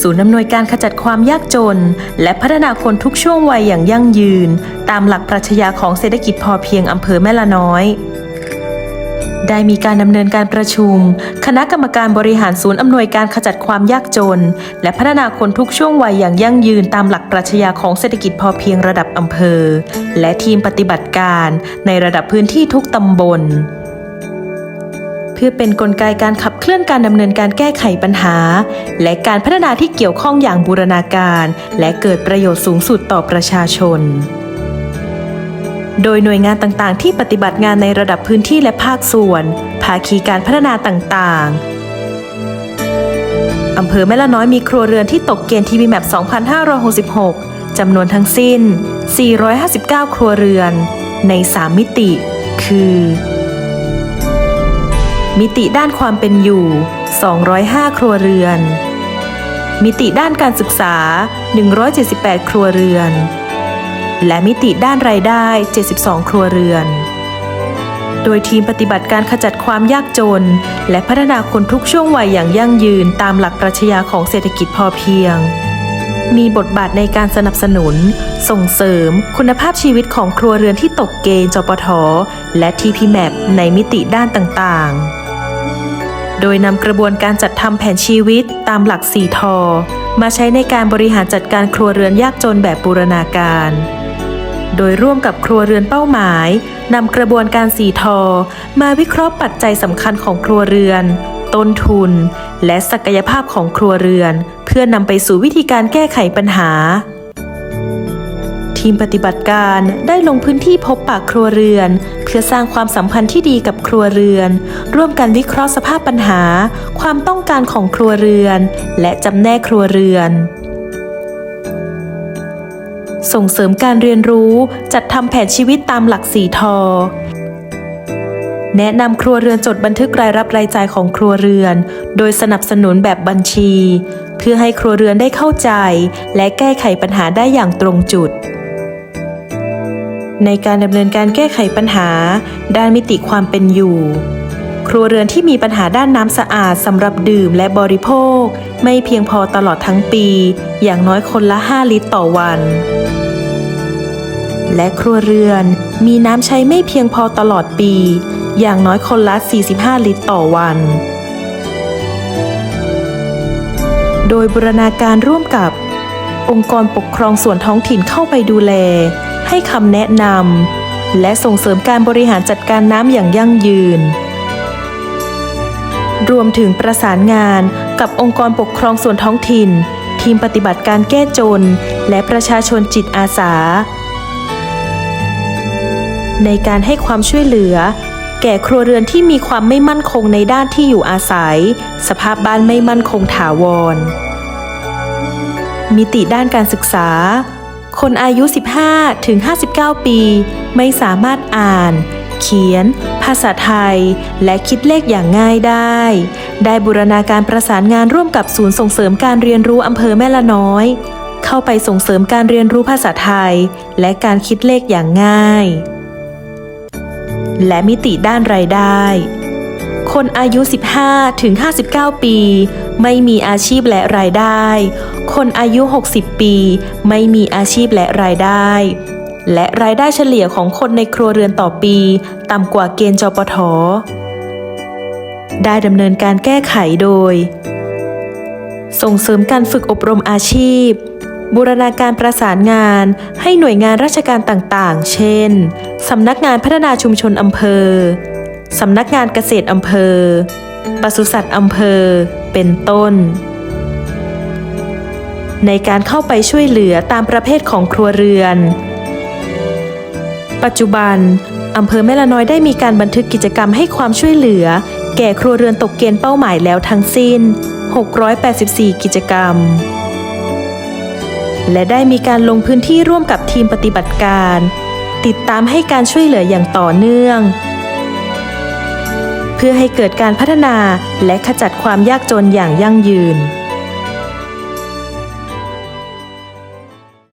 ศูนย์อำนวยการขจัดความยากจน และพัฒนาคนทุกช่วงวัยอย่างยั่งยืน ตามหลักปรัชญาของเศรษฐกิจพอเพียงอำเภอแม่ละน้อยได้มีการดำเนินการประชุม คณะกรรมการบริหารศูนย์อำนวยการขจัดความยากจน และพัฒนาคนทุกช่วงวัยอย่างยั่งยืนตามหลักปรัชญาของเศรษฐกิจพอเพียงระดับอำเภอ และทีมปฏิบัติการในระดับพื้นที่ทุกตำบล เพื่อเป็นนกลไกการขับเคลื่อนการดำเนินการแก้ไขปัญหา และการพัฒนาที่เกี่ยวข้องอย่างบูรณาการ และเกิดประโยชน์สูงสุดต่อประชาชน โดยหน่วยงานต่างๆ ที่ปฏิบัติงานในระดับพื้นที่และภาคส่วน ภาคีการพัฒนาต่างๆอำเภอแม่ละน้อยมีครัวเรือนที่ตกเกณฑ์ทีวีแมป2566 จำนวนทั้งสิ้น 459 ครัวเรือน ใน 3 มิติ คือ มิติด้านความเป็นอยู่ 205 ครัวเรือน มิติด้านการศึกษา 178 ครัวเรือน และมิติด้านรายได้ 72 ครัวเรือน โดยทีมปฏิบัติการขจัดความยากจน และพัฒนาคนทุกช่วงวัยอย่างยั่งยืนตามหลักปรัชญาของเศรษฐกิจพอเพียง มีบทบาทในการสนับสนุน ส่งเสริม คุณภาพชีวิตของครัวเรือนที่ตกเกณฑ์จปทและ TPMAP ในมิติด้านต่างๆ โดยนำกระบวนการจัดทำแผนชีวิตตามหลัก4ทอ มาใช้ในการบริหารจัดการครัวเรือนยากจนแบบบูรณาการ โดยร่วมกับครัวเรือนเป้าหมายนำกระบวนการสีทอ มาวิเคราะห์ปัจจัยสำคัญของครัวเรือน ต้นทุน และศักยภาพของครัวเรือน เพื่อนำไปสู่วิธีการแก้ไขปัญหาทีมปฏิบัติการได้ลงพื้นที่พบปากครัวเรือน พื่อสร้างความสัมพันธ์ที่ดีกับครัวเรือน ร่วมกันวิเคราะห์สภาพปัญหา ความต้องการของครัวเรือน และจำแนกครัวเรือน ส่งเสริมการเรียนรู้จัดทำแผนชีวิตตามหลักสีทอแนะนำครัวเรือนจดบันทึกรายรับรายจ่ายของครัวเรือน โดยสนับสนุนแบบบัญชี เพื่อให้ครัวเรือนได้เข้าใจ และแก้ไขปัญหาได้อย่างตรงจุด ในการดำเนินการแก้ไขปัญหา ด้านมิติความเป็นอยู่ ครัวเรือนที่มีปัญหาด้านน้ำสะอาดสำหรับดื่มและบริโภค ไม่เพียงพอตลอดทั้งปี อย่างน้อยคนละ 5 ลิตรต่อวัน และครัวเรือนมีน้ำใช้ไม่เพียงพอตลอดปี อย่างน้อยคนละ 45 ลิตรต่อวันโดยบูรณาการร่วมกับ องค์กรปกครองส่วนท้องถิ่นเข้าไปดูแล ให้คำแนะนำและส่งเสริมการบริหารจัดการน้ำอย่างยั่งยืน รวมถึงประสานงานกับองค์กรปกครองส่วนท้องถิ่น ทีมปฏิบัติการแก้จน และประชาชนจิตอาสา ในการให้ความช่วยเหลือ แก่ครัวเรือนที่มีความไม่มั่นคงในด้านที่อยู่อาศัย สภาพบ้านไม่มั่นคงถาวร มิติด้านการศึกษา คนอายุ 15 ถึง 59 ปี ไม่สามารถอ่าน เขียน ภาษาไทย และคิดเลขอย่างง่ายได้ ได้บูรณาการประสานงานร่วมกับศูนย์ส่งเสริมการเรียนรู้อำเภอแม่ละน้อย เข้าไปส่งเสริมการเรียนรู้ภาษาไทย และการคิดเลขอย่างง่าย และมิติด้านรายได้ คนอายุ 15 ถึง 59 ปี ไม่มีอาชีพและรายได้ คนอายุ 60 ปี ไม่มีอาชีพและรายได้ และรายได้เฉลี่ยของคนในครัวเรือนต่อปี ต่ำกว่าเกณฑ์จปท ได้ดำเนินการแก้ไขโดย ส่งเสริมการฝึกอบรมอาชีพบูรณาการประสานงานให้หน่วยงานราชการต่างๆ เช่น สำนักงานพัฒนาชุมชนอำเภอ สำนักงานเกษตรอำเภอ ปศุสัตว์อำเภอ เป็นต้น ในการเข้าไปช่วยเหลือตามประเภทของครัวเรือน ปัจจุบันอำเภอแม่ละน้อยได้มีการบันทึกกิจกรรมให้ความช่วยเหลือ แก่ครัวเรือนตกเกณฑ์เป้าหมายแล้วทั้งสิ้น 684 กิจกรรม และได้มีการลงพื้นที่ร่วมกับทีมปฏิบัติการ ติดตามให้การช่วยเหลืออย่างต่อเนื่อง พื่อให้เกิดการพัฒนาและขจัดความยากจนอย่างยั่งยืน